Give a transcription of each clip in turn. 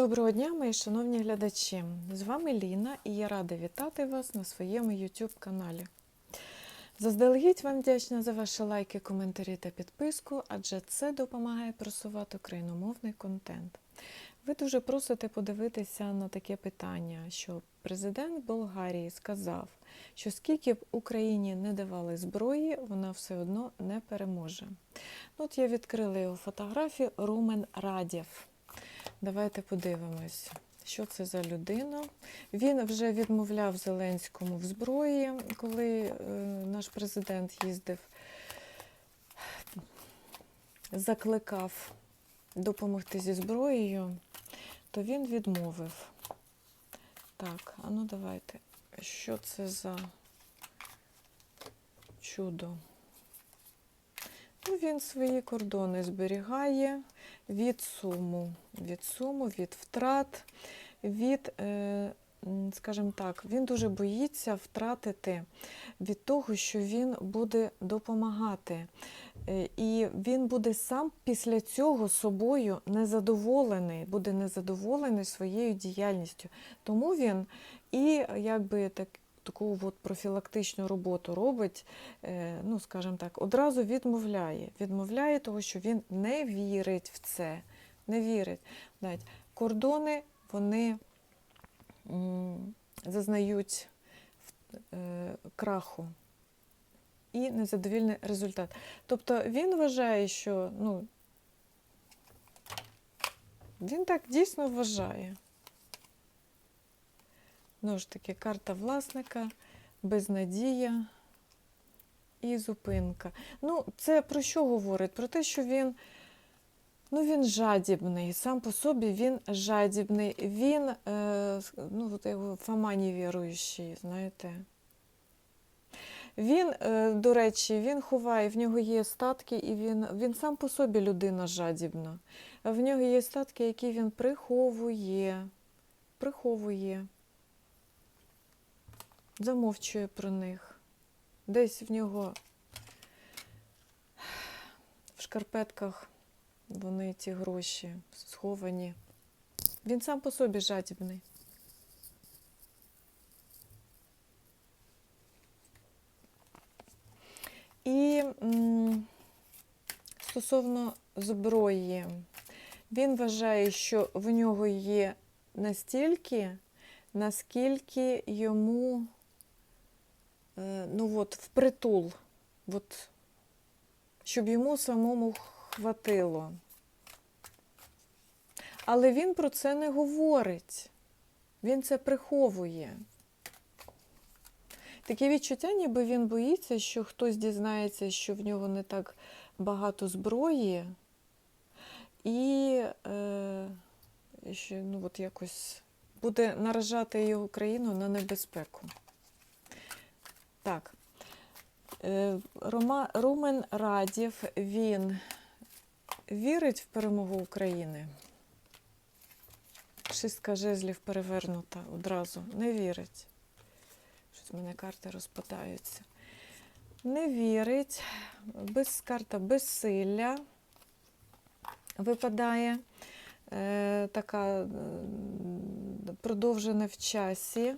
Доброго дня, мої шановні глядачі! З вами Ліна і я рада вітати вас на своєму YouTube каналі. Заздалегідь вам вдячна за ваші лайки, коментарі та підписку, адже це допомагає просувати україномовний контент. Ви дуже просите подивитися на таке питання, що президент Болгарії сказав, що скільки б Україні не давали зброї, вона все одно не переможе. От я відкрила його фотографію Румен Радєв. Давайте подивимось, що це за людина. Він вже відмовляв Зеленському в зброї, коли е, наш президент їздив, закликав допомогти зі зброєю, то він відмовив. Так, а ну давайте. Що це за чудо? Він свої кордони зберігає від суму, від суму, від втрат, від, е, скажімо так, він дуже боїться втратити від того, що він буде допомагати. Е, І він буде сам після цього собою незадоволений, буде незадоволений своєю діяльністю. Тому він і якби так. Таку от профілактичну роботу робить, е, ну, скажімо так, одразу відмовляє. Відмовляє того, що він не вірить в це. Не вірить. Навіть кордони вони зазнають е, краху і незадовільний результат. Тобто він вважає, що ну, він так дійсно вважає. Знову ж таки, карта власника, безнадія і зупинка. Ну, це про що говорить? Про те, що він, ну, він жадібний, сам по собі він жадібний, він, е, ну, його Фома невіруючий, знаєте. Він, е, до речі, він ховає, в нього є статки, і він, він сам по собі людина жадібна. В нього є статки, які він приховує, приховує замовчує про них. Десь в нього в шкарпетках вони ці гроші сховані. Він сам по собі жадібний. І стосовно зброї, він вважає, що в нього є настільки, наскільки йому ну от, впритул, от, щоб йому самому хватило. Але він про це не говорить. Він це приховує. Таке відчуття, ніби він боїться, що хтось дізнається, що в нього не так багато зброї, і е, що ну, от якось буде наражати його країну на небезпеку. Так. Е, Рома, Румен Радів, він вірить в перемогу України. Шістка жезлів перевернута одразу. Не вірить. Щось в мене карти розпадаються. Не вірить. Без карта безсилля випадає. Е, така е, продовжена в часі,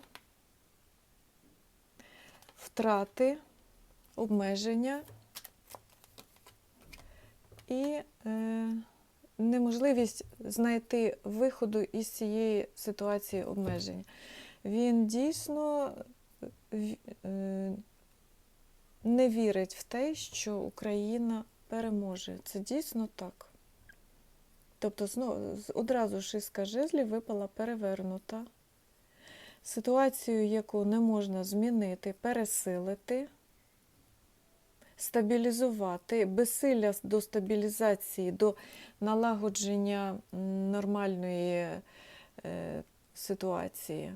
втрати, обмеження і е, неможливість знайти виходу із цієї ситуації обмеження. Він дійсно е, не вірить в те, що Україна переможе. Це дійсно так. Тобто знову одразу шістка жезлів випала перевернута. Ситуацію, яку не можна змінити, пересилити, стабілізувати, безсилля до стабілізації, до налагодження нормальної е, ситуації.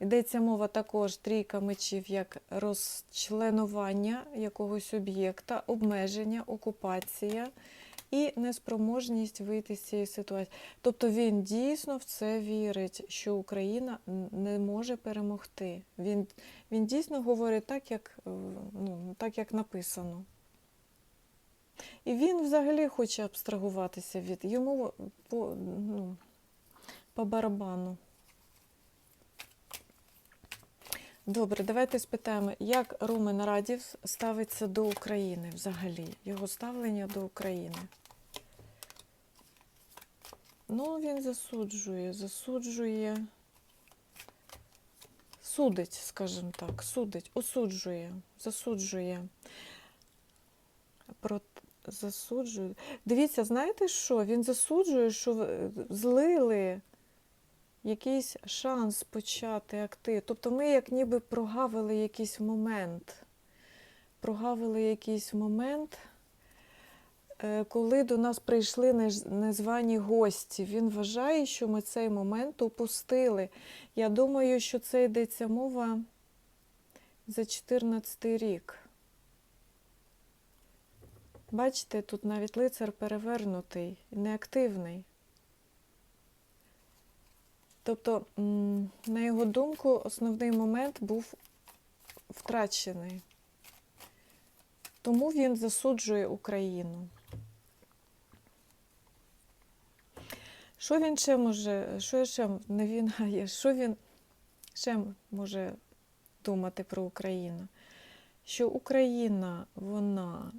Йдеться мова також трійка мечів як розчленування якогось об'єкта, обмеження, окупація і неспроможність вийти з цієї ситуації. Тобто він дійсно в це вірить, що Україна не може перемогти. Він, він дійсно говорить так, як, е, ну, так, як написано. І він взагалі хоче абстрагуватися від йому по, ну, по барабану. Добре, давайте спитаємо, як Румен Радів ставиться до України взагалі, його ставлення до України. Ну, він засуджує, засуджує, судить, скажімо так, судить, осуджує, засуджує. Про засуджує. Дивіться, знаєте що? Він засуджує, що злили якийсь шанс почати актив. Тобто ми як ніби прогавили якийсь момент. Прогавили якийсь момент, е, коли до нас прийшли незвані гості. Він вважає, що ми цей момент упустили. Я думаю, що це йдеться мова за 14 рік. Бачите, тут навіть лицар перевернутий, неактивний. Тобто, на його думку, основний момент був втрачений. Тому він засуджує Україну. Що він ще може, що ще не він, а що він ще може думати про Україну? Що Україна, вона,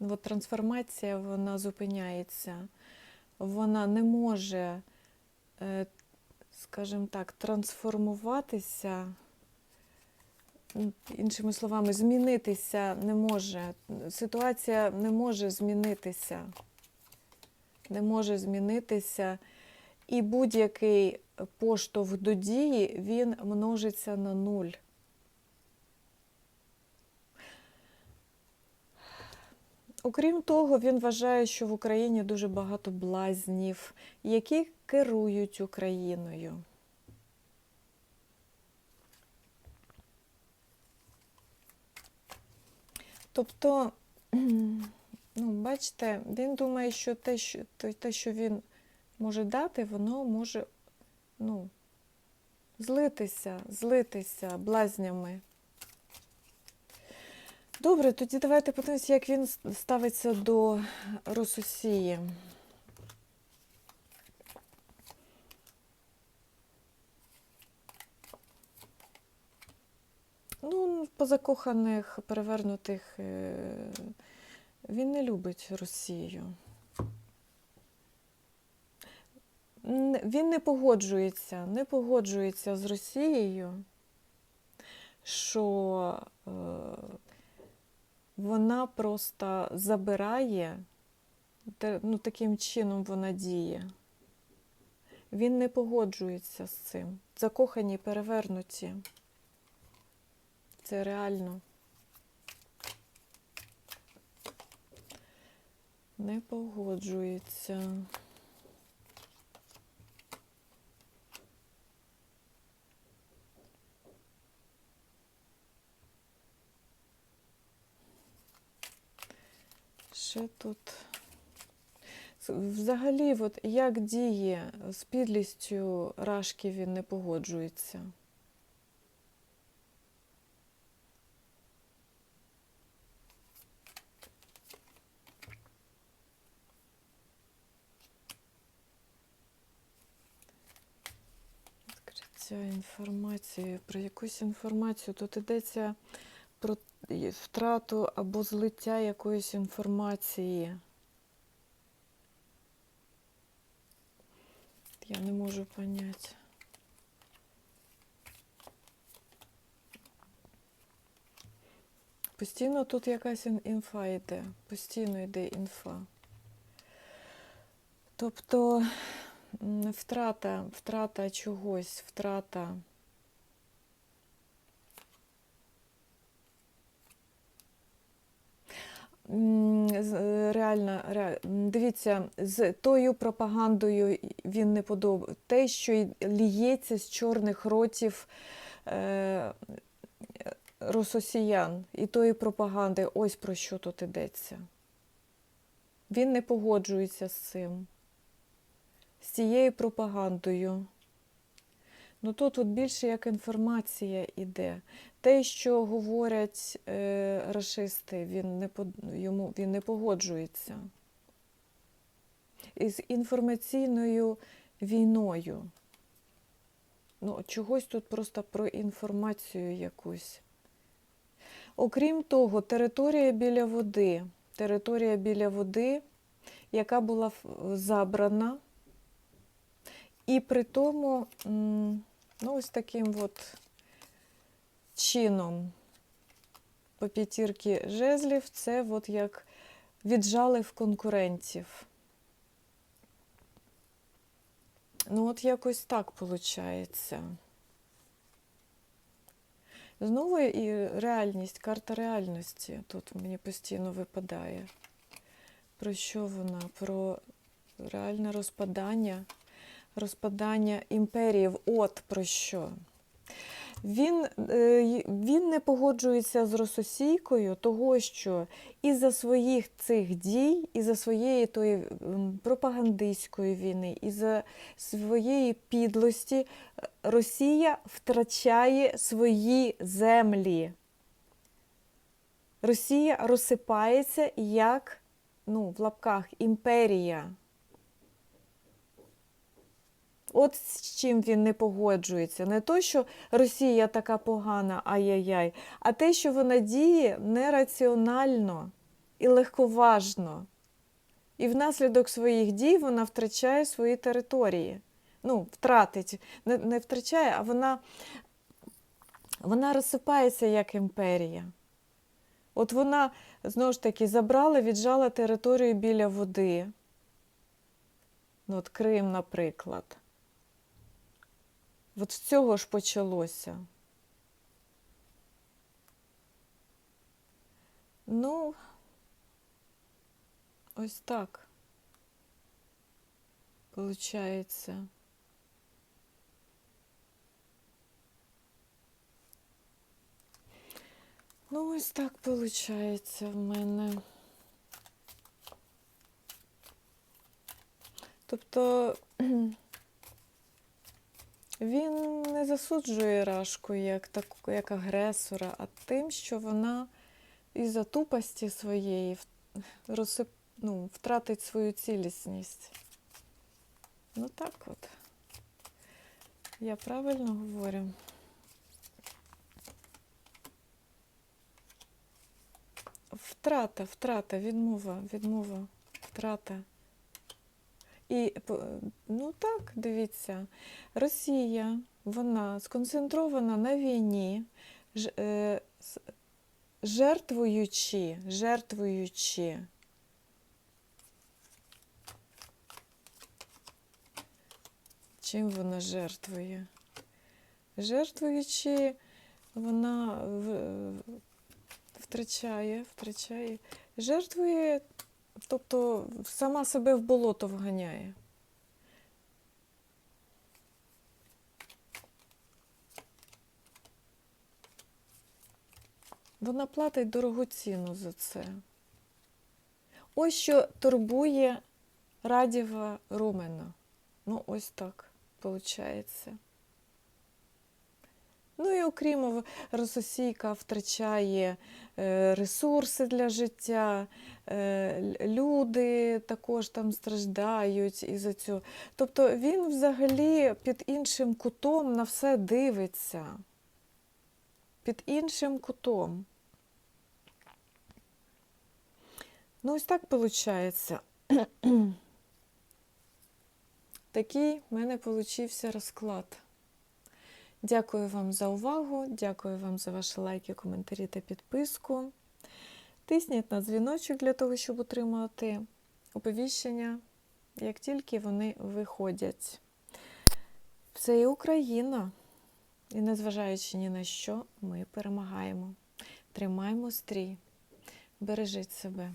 от трансформація, вона зупиняється, вона не може, скажімо так, трансформуватися, іншими словами, змінитися не може. Ситуація не може змінитися. Не може змінитися. І будь-який поштовх до дії, він множиться на нуль. Окрім того, він вважає, що в Україні дуже багато блазнів, які керують Україною. Тобто, ну, бачите, він думає, що те, що, те, що він може дати, воно може ну, злитися, злитися блазнями. Добре, тоді давайте подивимося, як він ставиться до Рососії. Ну, по закоханих, перевернутих, е, він не любить Росію. Він не погоджується, не погоджується з Росією, що е, вона просто забирає, ну, таким чином вона діє. Він не погоджується з цим. Закохані, перевернуті. Це реально. Не погоджується. Ще тут. Взагалі, от як діє з підлістю Рашки він не погоджується. Відкриття інформації. Про якусь інформацію. Тут йдеться про втрату або злиття якоїсь інформації. Я не можу поняти. Постійно тут якась інфа йде, постійно йде інфа. Тобто втрата, втрата чогось, втрата. М, з- е, Реально, ре- дивіться, з тою пропагандою він не подобається. Те, що ліється з чорних ротів е, рососіян і тої пропаганди, ось про що тут йдеться. Він не погоджується з цим, з цією пропагандою. Ну тут от більше як інформація іде. Те, що говорять е, рашисти, він не, йому, він не погоджується із інформаційною війною. Ну, чогось тут просто про інформацію якусь. Окрім того, територія біля води. Територія біля води, яка була забрана, і при тому, ну, ось таким от чином по п'ятірки жезлів, це от як віджали в конкурентів. Ну, от якось так виходить. Знову і реальність, карта реальності тут мені постійно випадає. Про що вона? Про реальне розпадання, розпадання імперії. От про що. Він, е, він не погоджується з рососійкою, того що із-за своїх цих дій, із-за своєї тої пропагандистської війни, із-за своєї підлості е, Росія втрачає свої землі. Росія розсипається як, ну, в лапках, імперія. От з чим він не погоджується. Не то, що Росія така погана, ай-яй-яй, а те, що вона діє нераціонально і легковажно. І внаслідок своїх дій вона втрачає свої території. Ну, втратить, не, не втрачає, а вона, вона розсипається як імперія. От вона, знову ж таки, забрала, віджала територію біля води. Ну, от Крим, наприклад. От з цього ж почалося. Ну, ось так. Получається. Ну, ось так виходить в мене. Тобто він не засуджує Рашку як, таку, як агресора, а тим, що вона із-за тупості своєї розсип, ну, втратить свою цілісність. Ну так от. Я правильно говорю? Втрата, втрата, відмова, відмова, втрата. І ну так, дивіться, Росія, вона сконцентрована на війні, е, жертвуючи, жертвуючи. Чим вона жертвує? Жертвуючи, вона втрачає, втрачає, жертвує, тобто сама себе в болото вганяє. Вона платить дорогу ціну за це. Ось що турбує Радіва Румена. Ну, ось так виходить. Ну і окрім Рососійка втрачає е, ресурси для життя, е, люди також там страждають із-за цього. Тобто він взагалі під іншим кутом на все дивиться. Під іншим кутом. Ну, ось так виходить. Такий в мене получився розклад. Дякую вам за увагу, дякую вам за ваші лайки, коментарі та підписку. Тисніть на дзвіночок для того, щоб отримати оповіщення, як тільки вони виходять. Це і Україна. І незважаючи ні на що, ми перемагаємо. Тримаємо стрій. Бережіть себе.